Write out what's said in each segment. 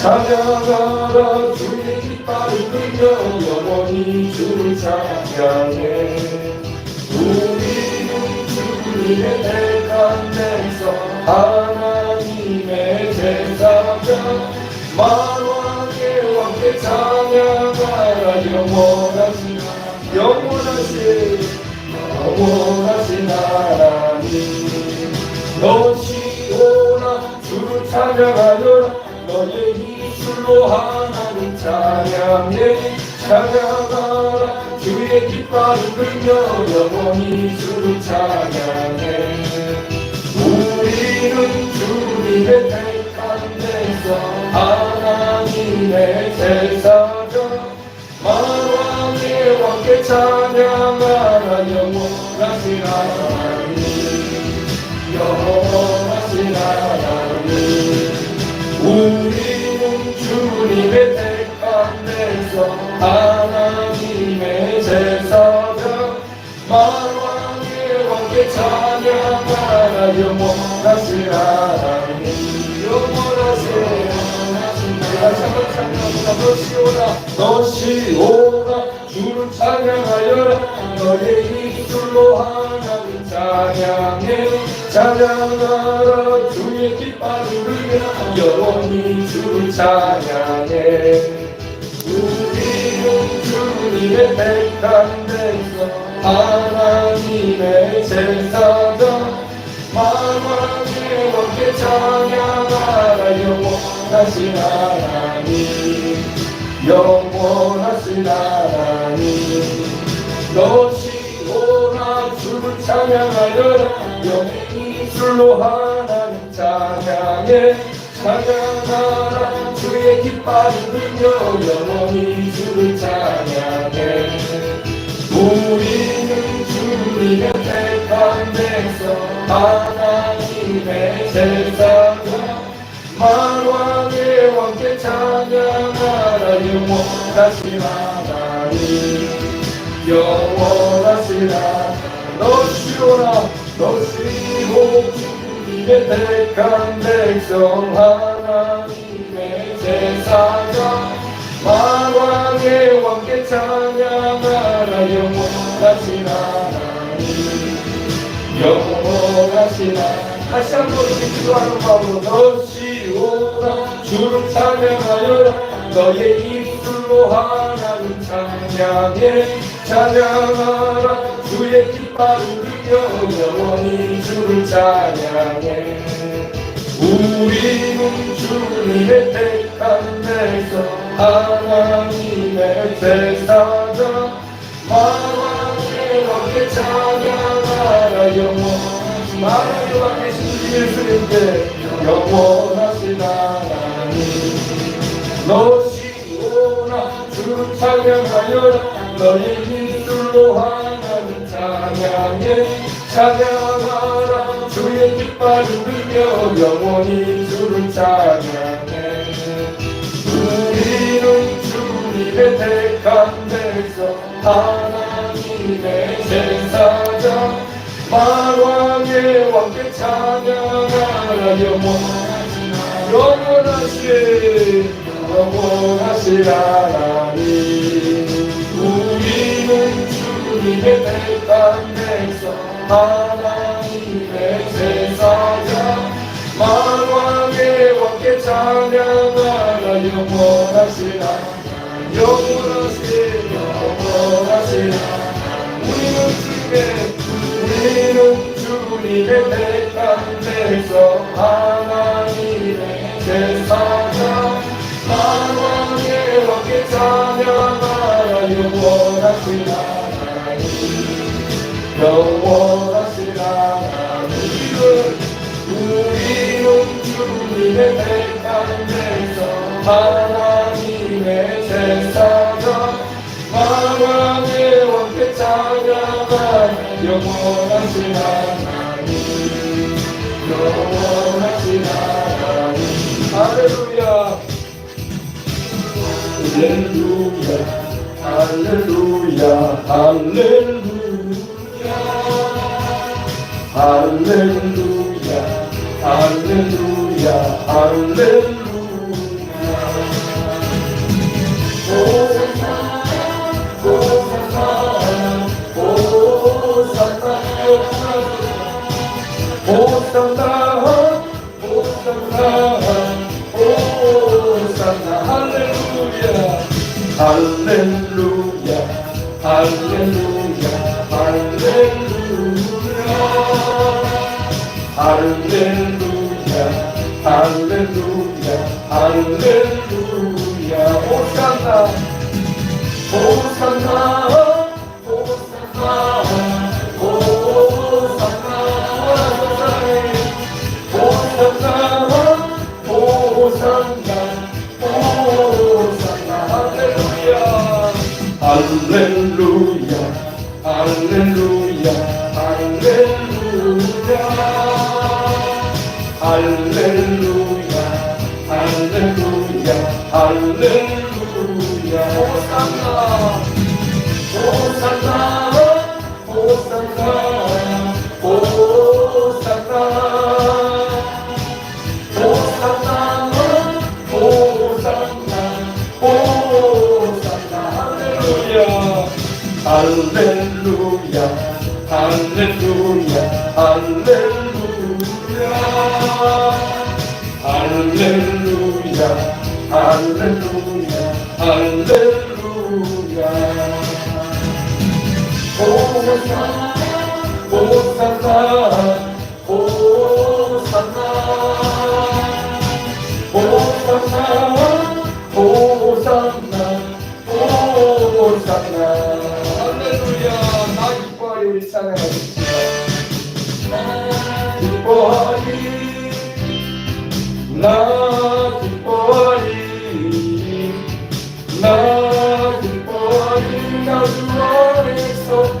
찬양하라 주의 깃발을 끌며 영원히 주를 찬양해. 우리는 주님의 택한 백성 하나님의 제사장 만왕의 왕께 찬양하라. 영원하신 영원하신 영원하신 하나님. 너시 주를 찬양하여라 너의 입술로 하나님 찬양해 찬양하라. 주의 깃발을 끌며 영원히 주를 찬양해 우리는 주님의 택한 백성 하나님의 제사 하나님의 제사장 만왕의 왕께 찬양하라 영원하신 하나님. 영원하신 다시 한번 찬양합니다. 너시 오라 너시 오라. 주를 찬양하여라. 너의 입술로 하나님 찬양해. 찬양하라. 주의 깃발을 들며 영원히 주를 찬양해 주님의 택한 백성 하나님의 제사장 만왕의 왕께 찬양하라 영원하신 하나님 영원하신 하나님. 너시 오라 주를 찬양하여라. 영의 입술로 하나님 찬양해 찬양하라. 주의 깃발을 들며 영원히 주를 찬양해. 우리는 주님의 택한 백성 하나님의 제사장 만왕의 왕께 찬양하라. 영원하신 하나님. 영원하신 하나님. 너시오라 너시오 택한 백성 하나님의 제사장 만왕의 왕께 찬양하라 영원하신 하나님. 영원하신 하나님. 다시 한번 기도하는 마음으로 너시오라. 주를 찬양하여라. 너의 입술로 하나님 찬양해. 찬양하라. 주의 깃발을 영원히 주를 찬양해. 우리는 주님의 택한 백성 하나님의 제사장 만왕의 왕께 찬양하라. 영원하신 하나님 왕의 예수님께 영원하신 하나님 너시 오나 주를 찬양하여라. 너의 입술로 하나님 찬양해 찬양하라. 주의 깃발을 들며 영원히 주를 찬양해. 우리는 주님의 택한 백성 하나님의 제사장. 만왕의 왕께 찬양하라. 영원하신 영원하신 하나님 우리는 주님의 백성 하나님의 제사장 만왕의 왕께 찬양하라 영원하신 영원하신 하나님 우리는 주님의 우리는 주님의 택한 백성 할렐루야 할렐루야 할렐루야 할렐루야 할렐루야 할렐루야 할렐루야 호산 할렐루야 할렐루야 할렐루야 할렐루야 할렐루야 할렐루야 호산나 호산나 할렐루야 할 할렐루야 할렐루야 할렐루야. 호산나 호산나 호산나 호산나 호산나 호산나 할렐루야 나 기뻐하리 우리 찬양하겠습니다. 기뻐하리 나 기뻐하리 나 기뻐하리 나주 안에서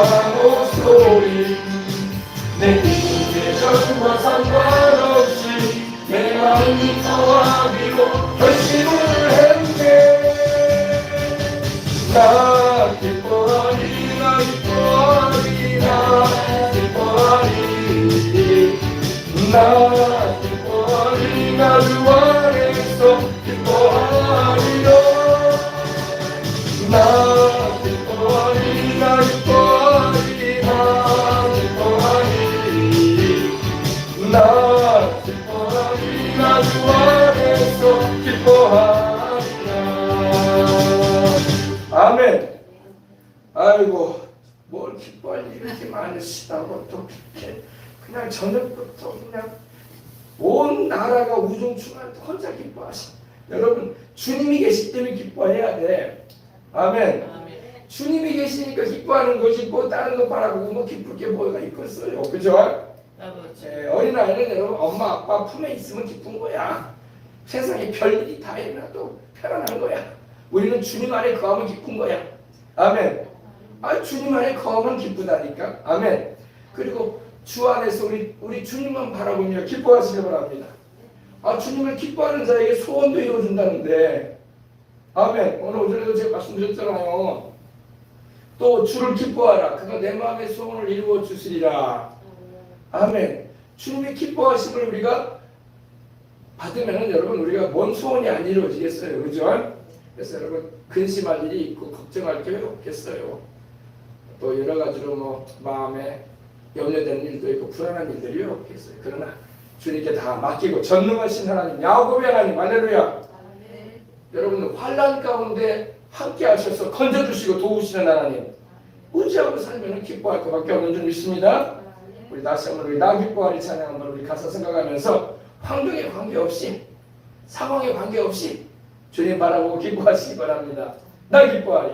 아이와 목소리. 내 전과 상관없이 내 마음이 아멘. 아이고 뭘 기뻐할 이렇게 많으시다고 또 이렇게 그냥 저녁부터 그냥 온 나라가 우중충한 혼자 기뻐하시 여러분 주님이 계시기 때문에 기뻐해야 돼. 아멘. 주님이 계시니까 기뻐하는 거지. 뭐 다른 거 바라고 뭐 기쁠 게 뭐가 있겠어요. 그죠? 예, 어린아이는 여러분 엄마 아빠 품에 있으면 기쁜 거야. 세상에 별일이 다 일어나도 편안한 거야 우리는 주님 안에 거하면 기쁜 거야 아멘. 아 주님 안에 거하면 기쁘다니까. 아멘. 그리고 주 안에서 우리 우리 주님만 바라보며 기뻐하시기 바랍니다. 아 주님을 기뻐하는 자에게 소원도 이루어진다는데. 아멘. 오늘 오전에도 제가 말씀드렸잖아요. 또 주를 기뻐하라. 그가 내 마음의 소원을 이루어 주시리라. 아멘. 주님의 기뻐하심을 우리가 받으면은 여러분 우리가 뭔 소원이 안 이루어지겠어요. 그죠? 그래서 여러분 근심할 일이 있고 걱정할 게 없겠어요. 또 여러 가지로 뭐 마음에 염려되는 일도 있고 불안한 일들이 없겠어요. 그러나 주님께 다 맡기고 전능하신 하나님 야곱의 하나님 할렐루야. 여러분 환란 가운데 함께 하셔서 건져 주시고 도우시는 하나님 의지하고 살면 기뻐할 것밖에 없는 줄 믿습니다. 우리 다시 한번 우리 나 기뻐하리 찬양 한번 우리 가사 생각하면서 환경에 관계없이 상황에 관계없이 주님 바라보고 기뻐하시기 바랍니다. 나 기뻐하리.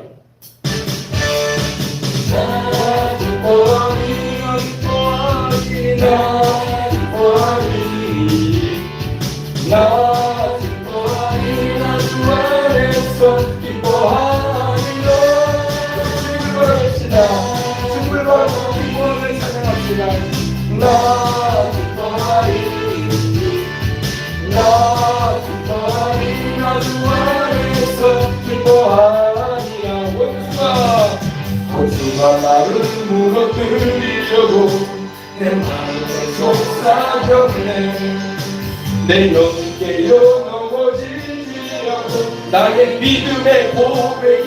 나 기뻐하리 나 기뻐하리 나 기뻐하리 나 내 영계로 넘어지지 않고 나의 믿음의 고백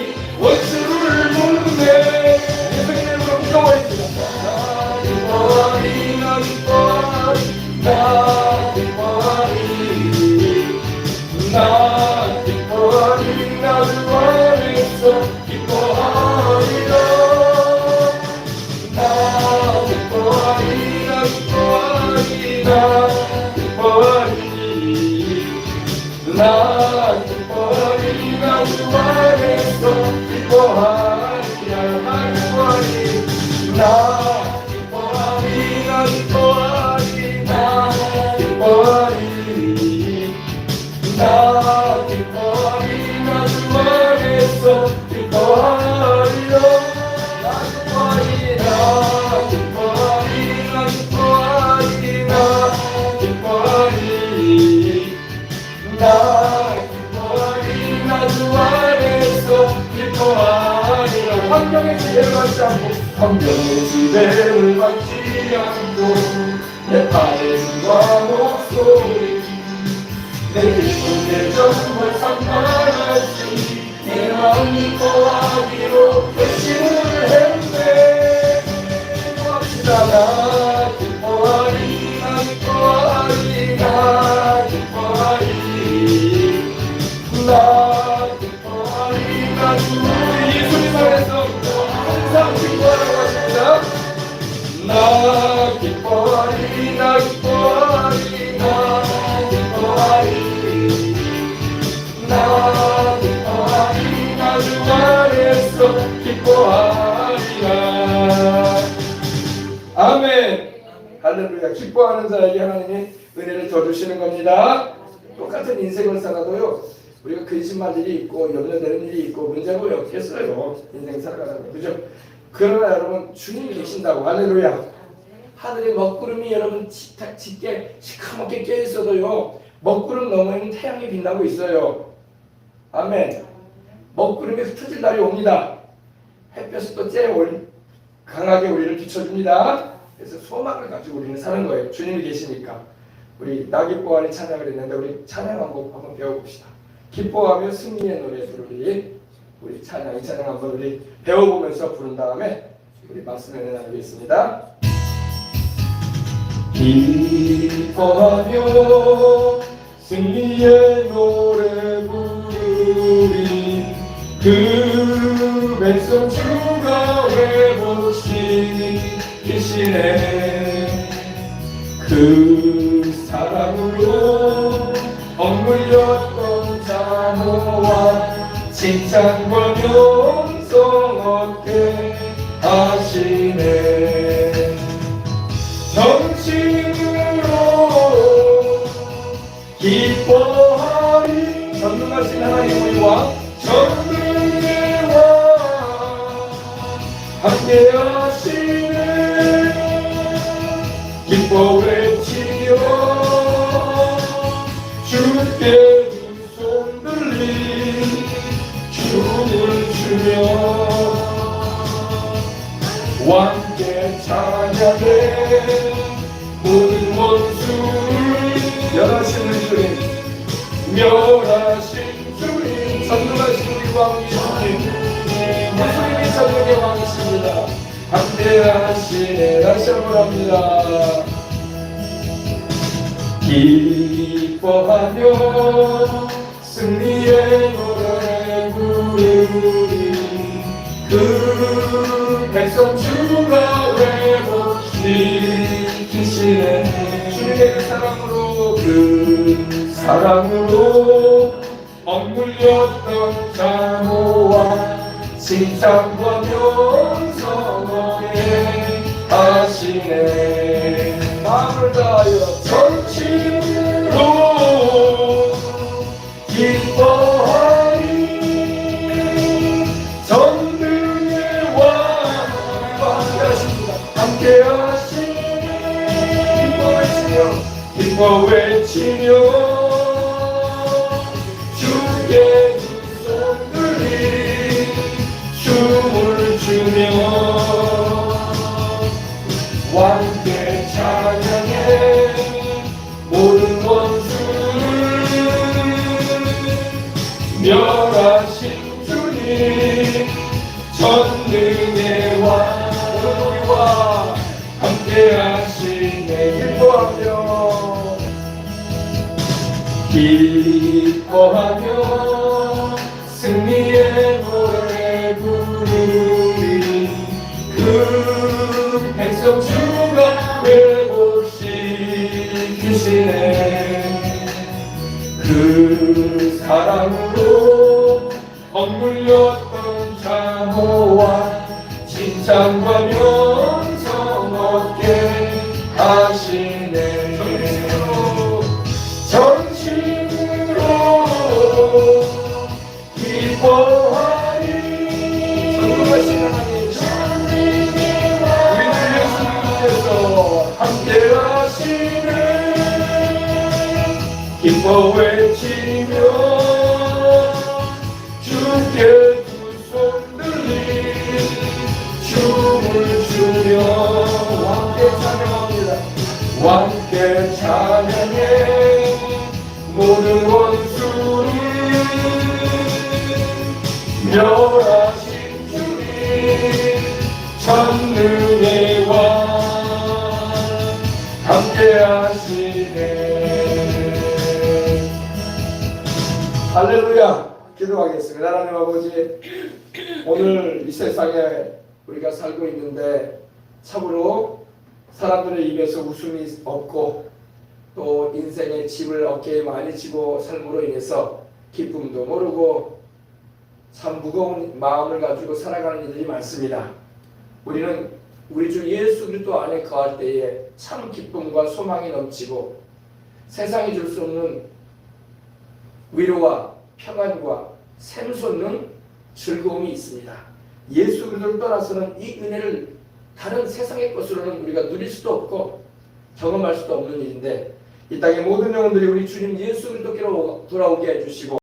환경의 지배를 받지 않고 환경의 지배를 받지 않고 내 발음과 목소리 내 기쁨에 정말 상관없이 내 마음이 거하기로 할렐루야 기뻐하는 자에게 하나님이 은혜를 더 주시는 겁니다. 똑같은 인생을 살아도요 우리가 근심할 일이 있고 염려되는 일이 있고 문제가 왜 없겠어요. 인생 살아가는 거. 그죠? 그러나 여러분 주님이 계신다고. 할렐루야. 하늘의 먹구름이 여러분 짙- 짙게 시커멓게 껴 있어도요 먹구름 너머에는 태양이 빛나고 있어요. 아멘. 먹구름이 흩어질 날이 옵니다. 햇볕이 또째 올 강하게 우리를 비춰줍니다 그래서 소망을 가지고 우리는 사는 거예요. 주님이 계시니까. 우리 나 기뻐하는 찬양을 했는데 우리 찬양 한곡 한번 배워봅시다. 기뻐하며 승리의 노래 부르리. 우리 찬양 이 찬양 한번 우리 배워보면서 부른 다음에 우리 말씀을 나누겠습니다. 기뻐하며 승리의 노래 부르리. 그 왼손 주 회복시키시네 그 사랑으로 억눌렸던 자모와 칭찬과 명성 얻게 하시네 멸하신 주님 선동하신 우리 왕 예수님 예수님이 선동의 왕이십니다. 함께하시네 다시 한번 합니다. 기뻐하며 승리의 노래 부르리. 그 백성 주가 회복시키시네 주님의 그 사랑으로 그 사랑으로 억눌렸던 자모와 칭찬과 명성하게 하시네 왕께 찬양해. 모든 원수를 멸하신 주님 전능의 왕 우리와 함께 하시네 기뻐하며 기뻐하며 회복시키시네 그 사랑으로 억눌렸던 자모와 칭찬과 명 기뻐 외치며 주께 두손 들리 춤을 추며 왕께 찬양합니다 세상에 우리가 살고 있는데 참으로 사람들의 입에서 웃음이 없고 또 인생의 짐을 어깨에 많이 지고 삶으로 인해서 기쁨도 모르고 참 무거운 마음을 가지고 살아가는 이들이 많습니다. 우리는 우리 주 예수 그리스도 안에 거할 때에 참 기쁨과 소망이 넘치고 세상이 줄 수 없는 위로와 평안과 샘솟는 즐거움이 있습니다. 예수 그리스도를 떠나서는 이 은혜를 다른 세상의 것으로는 우리가 누릴 수도 없고 경험할 수도 없는 일인데 이 땅의 모든 영혼들이 우리 주님 예수 그리스도께로 돌아오게 해주시고